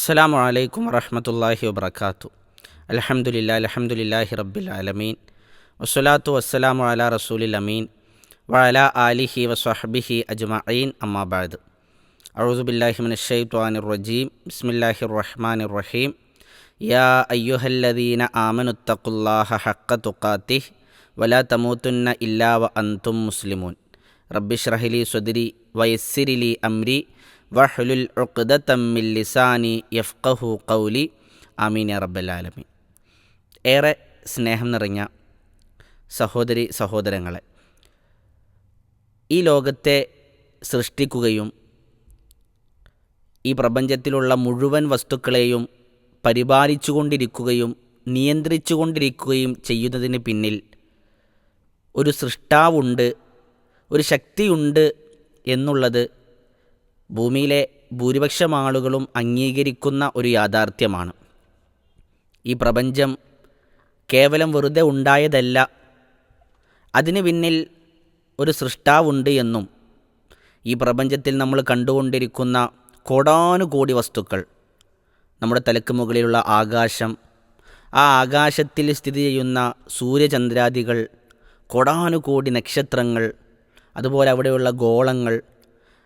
അസ്സലാമു അലൈക്കും വറഹമത്തല്ലാഹി വബർക്കാത്തു അലഹമുല്ല അലഹമുല്ലാഹി റബ്ബിൽ ആലമീൻ വസ്സലാത്തു വസ്സലാമു അല റസൂലിൽ അമീൻ വഅല ആലിഹി വസ്വഹബിഹി അജ്മഈൻ അമ്മാബാദ് അഊസുബില്ലാഹിമിൻ ഷൈത്വാനിർ റജീം ബിസ്മില്ലാഹിർ റഹ്മാനിർ റഹീം യാ അയ്യുഹല്ലദീന ആമനുത്തഖുല്ലാഹ ഹക്ക തുഖാത്തിഹ് വലാ തമൂത്തുന്ന ഇല്ലാ വ അൻതും മുസ്ലിമൂൻ റബ്ബിഷ്റഹ്ലി സ്വദിരി വയസ്സിരിലി അംരി വഹ്ലുൽ ഉഖ്ദതമ്മിൽ ലിസാനി യഫ്ഖഹു യാ റബ്ബൽ ആലമീൻ. ഏറെ സ്നേഹം നിറഞ്ഞ സഹോദരി സഹോദരങ്ങളെ ഈ ലോകത്തെ സൃഷ്ടിക്കുകയും ഈ പ്രപഞ്ചത്തിലുള്ള മുഴുവൻ വസ്തുക്കളെയും പരിപാലിച്ചുകൊണ്ടിരിക്കുകയും നിയന്ത്രിച്ചുകൊണ്ടിരിക്കുകയും ചെയ്യുന്നതിന് പിന്നിൽ ഒരു സൃഷ്ടാവുണ്ട് ഒരു ശക്തിയുണ്ട് എന്നുള്ളത് ഭൂമിയിലെ ഭൂരിപക്ഷം ആളുകളും അംഗീകരിക്കുന്ന ഒരു യാഥാർത്ഥ്യമാണ്. ഈ പ്രപഞ്ചം കേവലം വെറുതെ ഉണ്ടായതല്ല. അതിന് പിന്നിൽ ഒരു സൃഷ്ടാവുണ്ട് എന്നും ഈ പ്രപഞ്ചത്തിൽ നമ്മൾ കണ്ടുകൊണ്ടിരിക്കുന്ന കോടാനുകോടി വസ്തുക്കൾ നമ്മുടെ തലക്ക് മുകളിലുള്ള ആകാശം ആ ആകാശത്തിൽ സ്ഥിതി ചെയ്യുന്ന സൂര്യചന്ദ്രാദികൾ കോടാനുകോടി നക്ഷത്രങ്ങൾ അതുപോലെ അവിടെയുള്ള ഗോളങ്ങൾ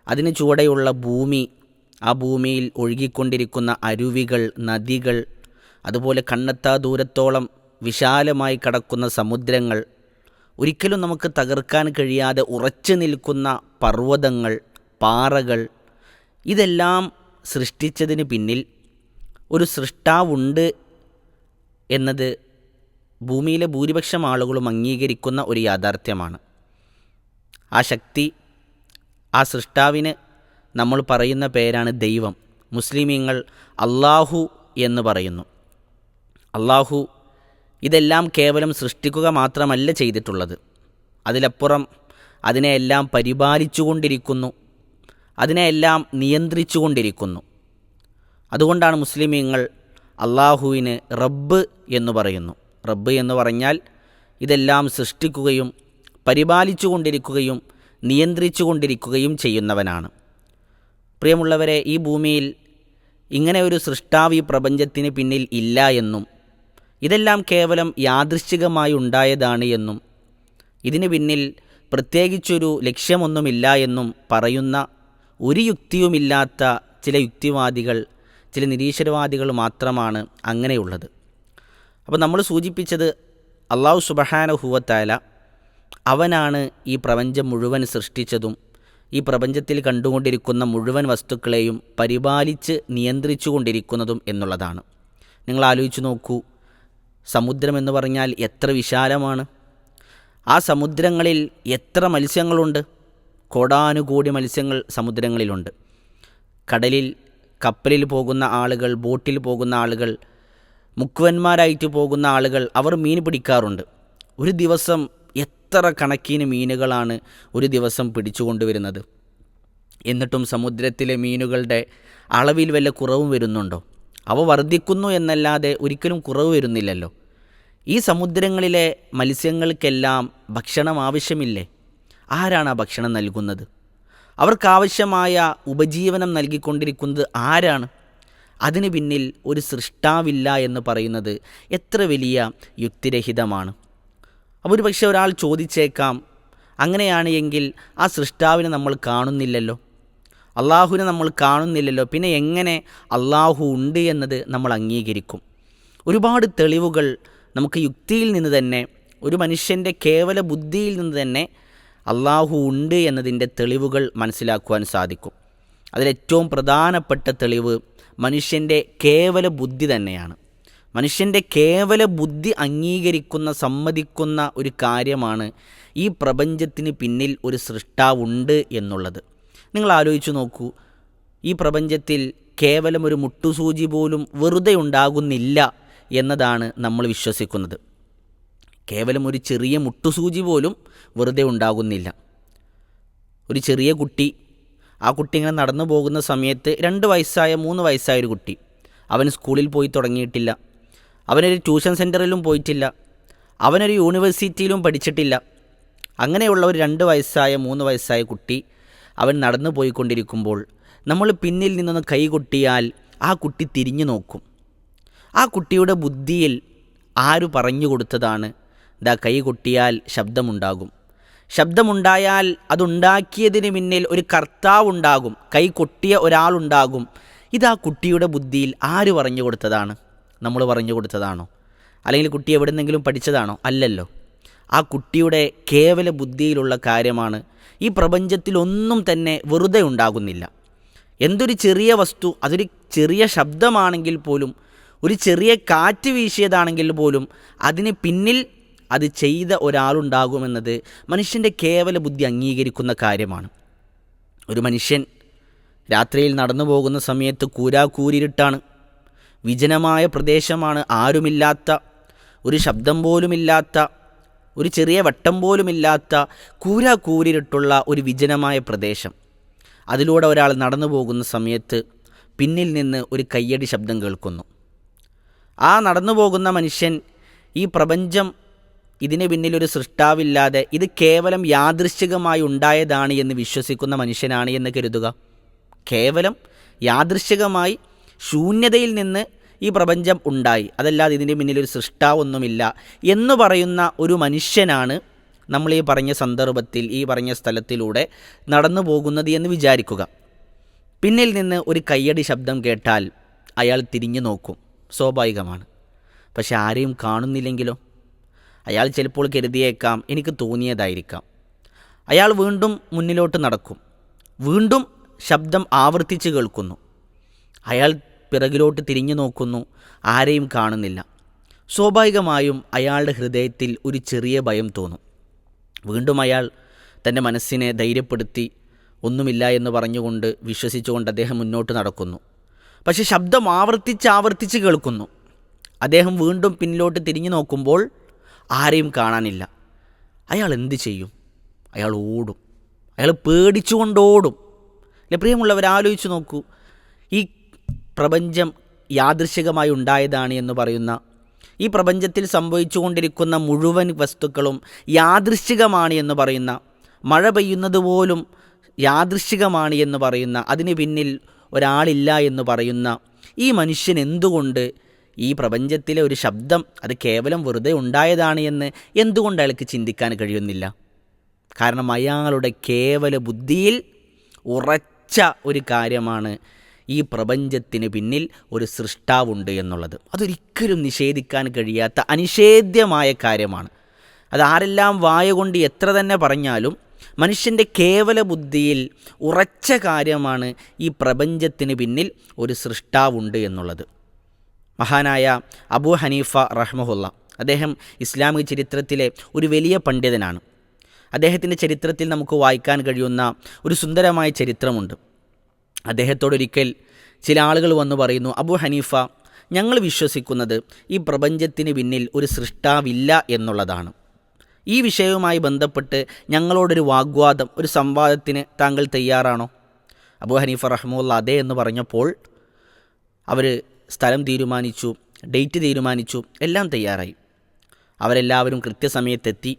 അതിന് ചുവടെയുള്ള ഭൂമി ആ ഭൂമിയിൽ ഒഴുകിക്കൊണ്ടിരിക്കുന്ന അരുവികൾ നദികൾ അതുപോലെ കണ്ണെത്താ ദൂരത്തോളം വിശാലമായി കടക്കുന്ന സമുദ്രങ്ങൾ ഒരിക്കലും നമുക്ക് തകർക്കാൻ കഴിയാതെ ഉറച്ചു നിൽക്കുന്ന പർവതങ്ങൾ പാറകൾ ഇതെല്ലാം സൃഷ്ടിച്ചതിന് പിന്നിൽ ഒരു സൃഷ്ടാവുണ്ട് എന്നത് ഭൂമിയിലെ ഭൂരിപക്ഷം ആളുകളും അംഗീകരിക്കുന്ന ഒരു യാഥാർത്ഥ്യമാണ്. ആ ശക്തി ആ സൃഷ്ടാവിന് നമ്മൾ പറയുന്ന പേരാണ് ദൈവം. മുസ്ലിമീങ്ങൾ അള്ളാഹു എന്ന് പറയുന്നു. അള്ളാഹു ഇതെല്ലാം കേവലം സൃഷ്ടിക്കുക മാത്രമല്ല ചെയ്തിട്ടുള്ളത്. അതിലപ്പുറം അതിനെയെല്ലാം പരിപാലിച്ചുകൊണ്ടിരിക്കുന്നു. അതിനെയെല്ലാം നിയന്ത്രിച്ചുകൊണ്ടിരിക്കുന്നു. അതുകൊണ്ടാണ് മുസ്ലിമീങ്ങൾ അള്ളാഹുവിന് റബ്ബ് എന്ന് പറയുന്നു. റബ്ബ് എന്ന് പറഞ്ഞാൽ ഇതെല്ലാം സൃഷ്ടിക്കുകയും പരിപാലിച്ചു കൊണ്ടിരിക്കുകയും നിയന്ത്രിച്ചു കൊണ്ടിരിക്കുകയും ചെയ്യുന്നവനാണ്. പ്രിയമുള്ളവരെ ഈ ഭൂമിയിൽ ഇങ്ങനെ ഒരു സൃഷ്ടാവ് ഈ പ്രപഞ്ചത്തിന് പിന്നിൽ ഇല്ല എന്നും ഇതെല്ലാം കേവലം യാദൃശ്ചികമായി ഉണ്ടായതാണ് എന്നും ഇതിന് പിന്നിൽ പ്രത്യേകിച്ചൊരു ലക്ഷ്യമൊന്നുമില്ല എന്നും പറയുന്ന ഒരു യുക്തിയുമില്ലാത്ത ചില യുക്തിവാദികൾ ചില നിരീശ്വരവാദികൾ മാത്രമാണ് അങ്ങനെയുള്ളത്. അപ്പോൾ നമ്മൾ സൂചിപ്പിച്ചത് അള്ളാഹു സുബഹാനഹുവത്തായ അവനാണ് ഈ പ്രപഞ്ചം മുഴുവൻ സൃഷ്ടിച്ചതും. ഈ പ്രപഞ്ചത്തിൽ കണ്ടുകൊണ്ടിരിക്കുന്ന മുഴുവൻ വസ്തുക്കളെയും പരിപാലിച്ച് നിയന്ത്രിച്ചു കൊണ്ടിരിക്കുന്നതും എന്നുള്ളതാണ്. നിങ്ങൾ ആലോചിച്ച് നോക്കൂ സമുദ്രം എന്ന് പറഞ്ഞാൽ എത്ര വിശാലമാണ്. ആ സമുദ്രങ്ങളിൽ എത്ര മത്സ്യങ്ങളുണ്ട്? കോടാനുകൂടി മത്സ്യങ്ങൾ സമുദ്രങ്ങളിലുണ്ട്. കടലിൽ കപ്പലിൽ പോകുന്ന ആളുകൾ ബോട്ടിൽ പോകുന്ന ആളുകൾ മുക്കുവന്മാരായിട്ട് പോകുന്ന ആളുകൾ അവർ മീൻ പിടിക്കാറുണ്ട്. ഒരു ദിവസം എത്ര കണക്കിന് മീനുകളാണ് ഒരു ദിവസം പിടിച്ചുകൊണ്ടുവരുന്നത്? എന്നിട്ടും സമുദ്രത്തിലെ മീനുകളുടെ അളവിൽ വല്ല കുറവും വരുന്നുണ്ടോ? അവ വർദ്ധിക്കുന്നു എന്നല്ലാതെ ഒരിക്കലും കുറവ് വരുന്നില്ലല്ലോ. ഈ സമുദ്രങ്ങളിലെ മത്സ്യങ്ങൾക്കെല്ലാം ഭക്ഷണം ആവശ്യമില്ലേ? ആരാണ് ആ ഭക്ഷണം നൽകുന്നത്? അവർക്കാവശ്യമായ ഉപജീവനം നൽകിക്കൊണ്ടിരിക്കുന്നത് ആരാണ്? അതിന് പിന്നിൽ ഒരു സൃഷ്ടാവില്ല എന്ന് പറയുന്നത് എത്ര വലിയ യുക്തിരഹിതമാണ്. അപ്പോൾ ഒരു പക്ഷേ ഒരാൾ ചോദിച്ചേക്കാം അങ്ങനെയാണ് എങ്കിൽ ആ സൃഷ്ടാവിനെ നമ്മൾ കാണുന്നില്ലല്ലോ? അള്ളാഹുവിനെ നമ്മൾ കാണുന്നില്ലല്ലോ? പിന്നെ എങ്ങനെ അള്ളാഹു ഉണ്ട് എന്നത് നമ്മൾ അംഗീകരിക്കും? ഒരുപാട് തെളിവുകൾ നമുക്ക് യുക്തിയിൽ നിന്ന് തന്നെ ഒരു മനുഷ്യന്റെ കേവല ബുദ്ധിയിൽ നിന്ന് തന്നെ അള്ളാഹു ഉണ്ട് എന്നതിന്റെ തെളിവുകൾ മനസ്സിലാക്കുവാൻ സാധിക്കും. അതിലേറ്റവും പ്രധാനപ്പെട്ട തെളിവ് മനുഷ്യന്റെ കേവല ബുദ്ധി തന്നെയാണ്. മനുഷ്യന്റെ കേവല ബുദ്ധി അംഗീകരിക്കുന്ന സമ്മതിക്കുന്ന ഒരു കാര്യമാണ് ഈ പ്രപഞ്ചത്തിന് പിന്നിൽ ഒരു സൃഷ്ടാവുണ്ട് എന്നുള്ളത്. നിങ്ങൾ ആലോചിച്ചു നോക്കൂ ഈ പ്രപഞ്ചത്തിൽ കേവലം ഒരു മുട്ടുസൂചി പോലും വെറുതെ ഉണ്ടാകുന്നില്ല എന്നതാണ് നമ്മൾ വിശ്വസിക്കുന്നത്. കേവലം ഒരു ചെറിയ മുട്ടുസൂചി പോലും വെറുതെ ഉണ്ടാകുന്നില്ല. ഒരു ചെറിയ കുട്ടി ആ കുട്ടി ഇങ്ങനെ നടന്നു പോകുന്ന സമയത്ത് രണ്ട് വയസ്സായ മൂന്ന് വയസ്സായ ഒരു കുട്ടി അവൻ സ്കൂളിൽ പോയി തുടങ്ങിയിട്ടില്ല. അവനൊരു ട്യൂഷൻ സെന്ററിലും പോയിട്ടില്ല. അവനൊരു യൂണിവേഴ്സിറ്റിയിലും പഠിച്ചിട്ടില്ല. അങ്ങനെയുള്ള ഒരു രണ്ട് വയസ്സായ മൂന്ന് വയസ്സായ കുട്ടി അവൻ നടന്നു പോയിക്കൊണ്ടിരിക്കുമ്പോൾ നമ്മൾ പിന്നിൽ നിന്നൊന്ന് കൈകൊട്ടിയാൽ ആ കുട്ടി തിരിഞ്ഞു നോക്കും. ആ കുട്ടിയുടെ ബുദ്ധിയിൽ ആര് പറഞ്ഞു കൊടുത്തതാണ് ദാ കൈ കൊട്ടിയാൽ ശബ്ദമുണ്ടാകും. ശബ്ദമുണ്ടായാൽ അതുണ്ടാക്കിയതിന് മുന്നിൽ ഒരു കർത്താവുണ്ടാകും. കൈ കൊട്ടിയ ഒരാളുണ്ടാകും. ഇത് ആ കുട്ടിയുടെ ബുദ്ധിയിൽ ആര് പറഞ്ഞു കൊടുത്തതാണ്. നമ്മൾ പറഞ്ഞു കൊടുത്തതാണോ? അല്ലെങ്കിൽ കുട്ടി എവിടെ നിന്നെങ്കിലും പഠിച്ചതാണോ? അല്ലല്ലോ. ആ കുട്ടിയുടെ കേവല ബുദ്ധിയിലുള്ള കാര്യമാണ് ഈ പ്രപഞ്ചത്തിലൊന്നും തന്നെ വെറുതെ ഉണ്ടാകുന്നില്ല. എന്തൊരു ചെറിയ വസ്തു അതൊരു ചെറിയ ശബ്ദമാണെങ്കിൽ പോലും ഒരു ചെറിയ കാറ്റ് വീശിയതാണെങ്കിൽ പോലും അതിന് പിന്നിൽ അത് ചെയ്ത ഒരാളുണ്ടാകുമെന്നത് മനുഷ്യന്റെ കേവല ബുദ്ധി അംഗീകരിക്കുന്ന കാര്യമാണ്. ഒരു മനുഷ്യൻ രാത്രിയിൽ നടന്നു പോകുന്ന സമയത്ത് കൂരാക്കൂരിരുട്ടാണ് വിജനമായ പ്രദേശമാണ് ആരുമില്ലാത്ത ഒരു ശബ്ദം പോലുമില്ലാത്ത ഒരു ചെറിയ വട്ടം പോലുമില്ലാത്ത കൂരാക്കൂരിരുട്ടുള്ള ഒരു വിജനമായ പ്രദേശം. അതിലൂടെ ഒരാൾ നടന്നു പോകുന്ന സമയത്ത് പിന്നിൽ നിന്ന് ഒരു കയ്യടി ശബ്ദം കേൾക്കുന്നു. ആ നടന്നു പോകുന്ന മനുഷ്യൻ ഈ പ്രപഞ്ചം ഇതിന് പിന്നിലൊരു സൃഷ്ടാവില്ലാതെ ഇത് കേവലം യാദൃശ്ചികമായി ഉണ്ടായതാണ് എന്ന് വിശ്വസിക്കുന്ന മനുഷ്യനാണ് എന്ന് കരുതുക. കേവലം യാദൃശ്ചികമായി ശൂന്യതയിൽ നിന്ന് ഈ പ്രപഞ്ചം ഉണ്ടായി. അതല്ലാതെ ഇതിന് ഒരു സൃഷ്ടാവൊന്നുമില്ല എന്ന് പറയുന്ന ഒരു മനുഷ്യനാണ് നമ്മൾ ഈ പറഞ്ഞ സന്ദർഭത്തിൽ ഈ പറഞ്ഞ സ്ഥലത്തിലൂടെ നടന്നു പോകുന്നത് എന്ന് വിചാരിക്കുക. പിന്നിൽ നിന്ന് ഒരു കയ്യടി ശബ്ദം കേട്ടാൽ അയാൾ തിരിഞ്ഞു നോക്കും. സ്വാഭാവികമാണ്. പക്ഷെ ആരെയും കാണുന്നില്ലെങ്കിലോ? അയാൾ ചിലപ്പോൾ കരുതിയേക്കാം എനിക്ക് തോന്നിയതായിരിക്കാം. അയാൾ വീണ്ടും മുന്നിലോട്ട് നടക്കും. വീണ്ടും ശബ്ദം ആവർത്തിച്ച് കേൾക്കുന്നു. അയാൾ പിറകിലോട്ട് തിരിഞ്ഞു നോക്കുന്നു. ആരെയും കാണുന്നില്ല. സ്വാഭാവികമായും അയാളുടെ ഹൃദയത്തിൽ ഒരു ചെറിയ ഭയം തോന്നും. വീണ്ടും അയാൾ തന്റെ മനസ്സിനെ ധൈര്യപ്പെടുത്തി ഒന്നുമില്ല എന്ന് പറഞ്ഞുകൊണ്ട് വിശ്വസിച്ചുകൊണ്ട് അദ്ദേഹം മുന്നോട്ട് നടക്കുന്നു. പക്ഷെ ശബ്ദം ആവർത്തിച്ച് ആവർത്തിച്ച് കേൾക്കുന്നു. അദ്ദേഹം വീണ്ടും പിന്നിലോട്ട് തിരിഞ്ഞു നോക്കുമ്പോൾ ആരെയും കാണാനില്ല. അയാൾ എന്ത് ചെയ്യും? അയാൾ ഓടും. അയാൾ പേടിച്ചുകൊണ്ട് ഓടും. അല്ലെ പ്രിയമുള്ളവർ ആലോചിച്ച് നോക്കൂ. ഈ പ്രപഞ്ചം യാദൃശികമായി ഉണ്ടായതാണ് എന്ന് പറയുന്ന ഈ പ്രപഞ്ചത്തിൽ സംഭവിച്ചുകൊണ്ടിരിക്കുന്ന മുഴുവൻ വസ്തുക്കളും യാദൃശികമാണ് എന്ന് പറയുന്ന മഴ പെയ്യുന്നത് പോലും യാദൃശികമാണ് എന്ന് പറയുന്ന അതിന് പിന്നിൽ ഒരാളില്ല എന്ന് പറയുന്ന ഈ മനുഷ്യൻ എന്തുകൊണ്ട് ഈ പ്രപഞ്ചത്തിലെ ഒരു ശബ്ദം അത് കേവലം വെറുതെ ഉണ്ടായതാണ് എന്ന് എന്തുകൊണ്ട് അയാൾക്ക് ചിന്തിക്കാൻ കഴിയുന്നില്ല? കാരണം അയാളുടെ കേവല ബുദ്ധിയിൽ ഉറച്ച ഒരു കാര്യമാണ് ഈ പ്രപഞ്ചത്തിന് പിന്നിൽ ഒരു സൃഷ്ടാവുണ്ട് എന്നുള്ളത്. അതൊരിക്കലും നിഷേധിക്കാൻ കഴിയാത്ത അനിഷേധ്യമായ കാര്യമാണ്. അത് ആരെല്ലാം വായ കൊണ്ട് എത്ര തന്നെ പറഞ്ഞാലും മനുഷ്യന്റെ കേവല ബുദ്ധിയിൽ ഉറച്ച കാര്യമാണ് ഈ പ്രപഞ്ചത്തിന് പിന്നിൽ ഒരു സൃഷ്ടാവുണ്ട് എന്നുള്ളത്. മഹാനായ അബു ഹനീഫ റഹ്മഹുല്ല അദ്ദേഹം ഇസ്ലാമിക ചരിത്രത്തിലെ ഒരു വലിയ പണ്ഡിതനാണ്. അദ്ദേഹത്തിന്റെ ചരിത്രത്തിൽ നമുക്ക് വായിക്കാൻ കഴിയുന്ന ഒരു സുന്ദരമായ ചരിത്രമുണ്ട്. അദ്ദേഹത്തോടൊരിക്കൽ ചില ആളുകൾ വന്ന് പറയുന്നു അബു ഹനീഫ ഞങ്ങൾ വിശ്വസിക്കുന്നത് ഈ പ്രപഞ്ചത്തിന് പിന്നിൽ ഒരു സൃഷ്ടാവില്ല എന്നുള്ളതാണ്. ഈ വിഷയവുമായി ബന്ധപ്പെട്ട് ഞങ്ങളോടൊരു വാഗ്വാദം ഒരു സംവാദത്തിന് താങ്കൾ തയ്യാറാണോ? അബു ഹനീഫ റഹ്മുല്ല അതെ എന്ന് പറഞ്ഞപ്പോൾ അവർ സ്ഥലം തീരുമാനിച്ചു ഡേറ്റ് തീരുമാനിച്ചു എല്ലാം തയ്യാറായി. അവരെല്ലാവരും കൃത്യസമയത്തെത്തി.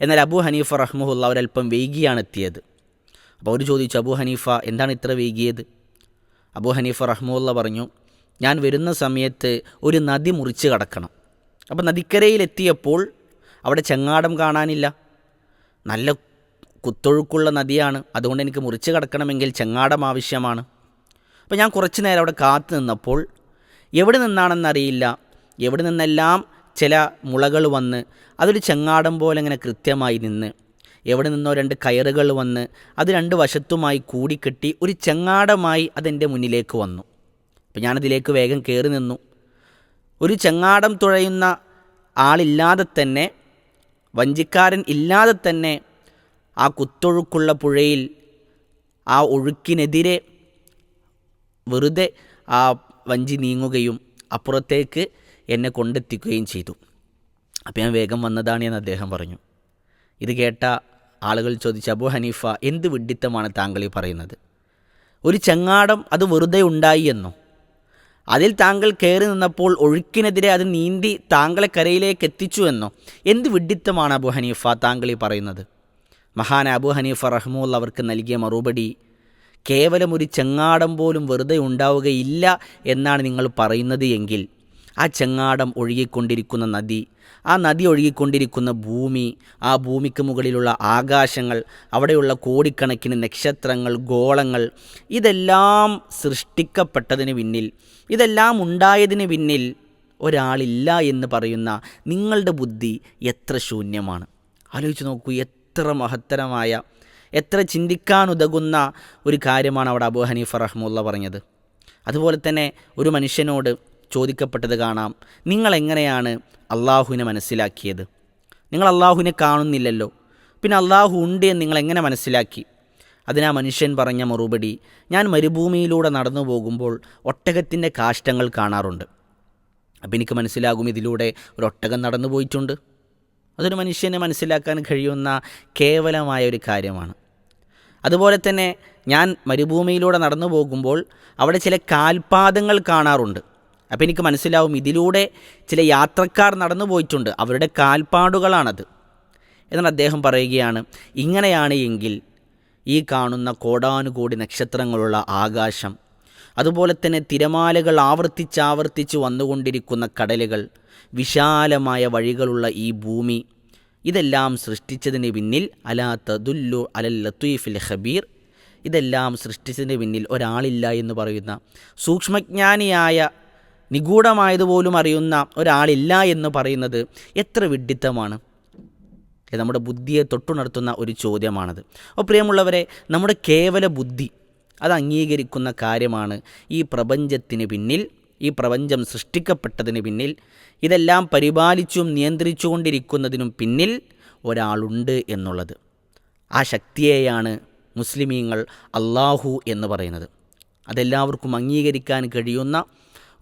എന്നാൽ അബു ഹനീഫ റഹ്മുല്ല അവരല്പം വൈകിയാണ് എത്തിയത്. അപ്പോൾ അവർ ചോദിച്ചു അബു ഹനീഫ എന്താണ് ഇത്ര വൈകിയത്? അബു ഹനീഫ റഹ്മുല്ല പറഞ്ഞു ഞാൻ വരുന്ന സമയത്ത് ഒരു നദി മുറിച്ച് കടക്കണം. അപ്പോൾ നദിക്കരയിലെത്തിയപ്പോൾ അവിടെ ചെങ്ങാടം കാണാനില്ല. നല്ല കുത്തൊഴുക്കുള്ള നദിയാണ്. അതുകൊണ്ട് എനിക്ക് മുറിച്ച് കടക്കണമെങ്കിൽ ചെങ്ങാടം ആവശ്യമാണ്. അപ്പോൾ ഞാൻ കുറച്ച് നേരം അവിടെ കാത്തു നിന്നപ്പോൾ എവിടെ നിന്നാണെന്നറിയില്ല എവിടെ നിന്നെല്ലാം ചില മുളകൾ വന്ന് അതൊരു ചെങ്ങാടം പോലെ ഇങ്ങനെ കൃത്യമായി നിന്ന് എവിടെ നിന്നോ രണ്ട് കയറുകൾ വന്ന് അത് രണ്ട് വശത്തുമായി കൂടിക്കെട്ടി ഒരു ചെങ്ങാടമായി അതെന്റെ മുന്നിലേക്ക് വന്നു. അപ്പം ഞാനതിലേക്ക് വേഗം കയറി നിന്നു. ഒരു ചെങ്ങാടം തുഴയുന്ന ആളില്ലാതെ തന്നെ വഞ്ചിക്കാരൻ ഇല്ലാതെ തന്നെ ആ കുത്തൊഴുക്കുള്ള പുഴയിൽ ആ ഒഴുക്കിനെതിരെ വെറുതെ ആ വഞ്ചി നീങ്ങുകയും അപ്പുറത്തേക്ക് എന്നെ കൊണ്ടെത്തിക്കുകയും ചെയ്തു. അപ്പോൾ ഞാൻ വേഗം വന്നതാണ് എന്ന് അദ്ദേഹം പറഞ്ഞു. ഇത് കേട്ട ആളുകൾ ചോദിച്ചു അബു ഹനീഫ എന്ത് വിഡ്ഢിത്തമാണ് താങ്കൾ ഈ പറയുന്നത്? ഒരു ചെങ്ങാടം അത് വെറുതെ ഉണ്ടായി എന്നോ? അതിൽ താങ്കൾ കയറി നിന്നപ്പോൾ ഒഴുക്കിനെതിരെ അത് നീന്തി താങ്കളെ കരയിലേക്ക് എത്തിച്ചു എന്നോ? എന്ത് വിഡ്ഢിത്തമാണ് അബു ഹനീഫ താങ്കൾ ഈ പറയുന്നത്? മഹാൻ അബു ഹനീഫ റഹ്മുൽ അവർക്ക് നൽകിയ മറുപടി കേവലം ഒരു ചെങ്ങാടം പോലും വെറുതെ ഉണ്ടാവുകയില്ല എന്നാണ് നിങ്ങൾ പറയുന്നത് എങ്കിൽ ആ ചെങ്ങാടം ഒഴുകിക്കൊണ്ടിരിക്കുന്ന നദി ആ നദി ഒഴുകിക്കൊണ്ടിരിക്കുന്ന ഭൂമി ആ ഭൂമിക്ക് മുകളിലുള്ള ആകാശങ്ങൾ അവിടെയുള്ള കോടിക്കണക്കിന് നക്ഷത്രങ്ങൾ ഗോളങ്ങൾ ഇതെല്ലാം സൃഷ്ടിക്കപ്പെട്ടതിന് പിന്നിൽ ഇതെല്ലാം ഉണ്ടായതിന് പിന്നിൽ ഒരാളില്ല എന്ന് പറയുന്ന നിങ്ങളുടെ ബുദ്ധി എത്ര ശൂന്യമാണ്. ആലോചിച്ച് നോക്കൂ എത്ര മഹത്തരമായ എത്ര ചിന്തിക്കാനുതകുന്ന ഒരു കാര്യമാണ് അവിടെ അബു ഹനീഫ റഹ്മുള്ള പറഞ്ഞത്. അതുപോലെ തന്നെ ഒരു മനുഷ്യനോട് ചോദിക്കപ്പെട്ടത് കാണാം. നിങ്ങൾ എങ്ങനെയാണ് അള്ളാഹുവിനെ മനസ്സിലാക്കിയത്? നിങ്ങൾ അള്ളാഹുവിനെ കാണുന്നില്ലല്ലോ. പിന്നെ അള്ളാഹു ഉണ്ട് എന്ന് നിങ്ങൾ എങ്ങനെ മനസ്സിലാക്കി? അതിനാ മനുഷ്യൻ പറഞ്ഞ മറുപടി ഞാൻ മരുഭൂമിയിലൂടെ നടന്നു പോകുമ്പോൾ ഒട്ടകത്തിന്റെ കാഷ്ടങ്ങൾ കാണാറുണ്ട്. അപ്പം എനിക്ക് മനസ്സിലാകും ഇതിലൂടെ ഒരു ഒട്ടകം നടന്നു പോയിട്ടുണ്ട്. അതൊരു മനുഷ്യനെ മനസ്സിലാക്കാൻ കഴിയുന്ന കേവലമായ ഒരു കാര്യമാണ്. അതുപോലെ തന്നെ ഞാൻ മരുഭൂമിയിലൂടെ നടന്നു പോകുമ്പോൾ അവിടെ ചില കാൽപാദങ്ങൾ കാണാറുണ്ട്. അപ്പോൾ എനിക്ക് മനസ്സിലാവും ഇതിലൂടെ ചില യാത്രക്കാർ നടന്നു പോയിട്ടുണ്ട്. അവരുടെ കാൽപ്പാടുകളാണത്. എന്നാൽ അദ്ദേഹം പറയുകയാണ് ഇങ്ങനെയാണ് എങ്കിൽ ഈ കാണുന്ന കോടാനുകോടി നക്ഷത്രങ്ങളുള്ള ആകാശം അതുപോലെ തന്നെ തിരമാലകൾ ആവർത്തിച്ചാവർത്തിച്ച് വന്നുകൊണ്ടിരിക്കുന്ന കടലുകൾ വിശാലമായ വഴികളുള്ള ഈ ഭൂമി ഇതെല്ലാം സൃഷ്ടിച്ചതിന് പിന്നിൽ അലാ തദുല്ലു അലൽ ലത്തീഫിൽ ഹബീർ ഇതെല്ലാം സൃഷ്ടിച്ചതിന് പിന്നിൽ ഒരാളില്ല എന്ന് പറയുന്ന സൂക്ഷ്മജ്ഞാനിയായ നിഗൂഢമായതുപോലും അറിയുന്ന ഒരാളില്ല എന്ന് പറയുന്നത് എത്ര വിഡ്ഢിത്തമാണ് നമ്മുടെ ബുദ്ധിയെ തൊട്ടുണർത്തുന്ന ഒരു ചോദ്യമാണത്. അപ്പോൾ പ്രിയമുള്ളവരെ നമ്മുടെ കേവല ബുദ്ധി അത് അംഗീകരിക്കുന്ന കാര്യമാണ് ഈ പ്രപഞ്ചത്തിന് പിന്നിൽ ഈ പ്രപഞ്ചം സൃഷ്ടിക്കപ്പെട്ടതിന് പിന്നിൽ ഇതെല്ലാം പരിപാലിച്ചും നിയന്ത്രിച്ചുകൊണ്ടിരിക്കുന്നതിനും പിന്നിൽ ഒരാളുണ്ട് എന്നുള്ളത്. ആ ശക്തിയെയാണ് മുസ്ലിമീങ്ങൾ അള്ളാഹു എന്ന് പറയുന്നത്. അതെല്ലാവർക്കും അംഗീകരിക്കാൻ കഴിയുന്ന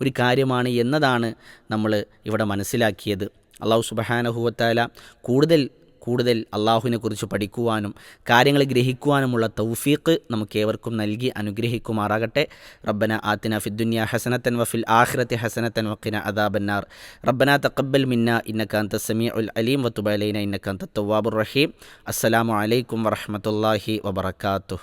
ഒരു കാര്യമാണ് എന്നതാണ് നമ്മൾ ഇവിടെ മനസ്സിലാക്കിയത്. അള്ളാഹു സുബഹാനഹുവത്താല കൂടുതൽ കൂടുതൽ അള്ളാഹുവിനെക്കുറിച്ച് പഠിക്കുവാനും കാര്യങ്ങൾ ഗ്രഹിക്കുവാനുമുള്ള തൗഫീഖ് നമുക്ക് ഏവർക്കും നൽകി അനുഗ്രഹിക്കുമാറാകട്ടെ. റബ്ബന ആത്തിന ഫിദ്ദുന്യ ഹസനത്തൻ വഫിൽ ആഖിറത്തി ഹസനത്തൻ വക്കിന അദാബന്നാർ. റബ്ബന തക്കബൽ മിന്ന ഇന്നക്കാന്ത സമീ ഉൽ അലീം വത്തുബലൈന ഇന്നക്കാന്ത തവാബുർ റഹീം. അസ്സലാമു അലൈക്കും വറഹമത്തല്ലാഹി വബർക്കാത്തു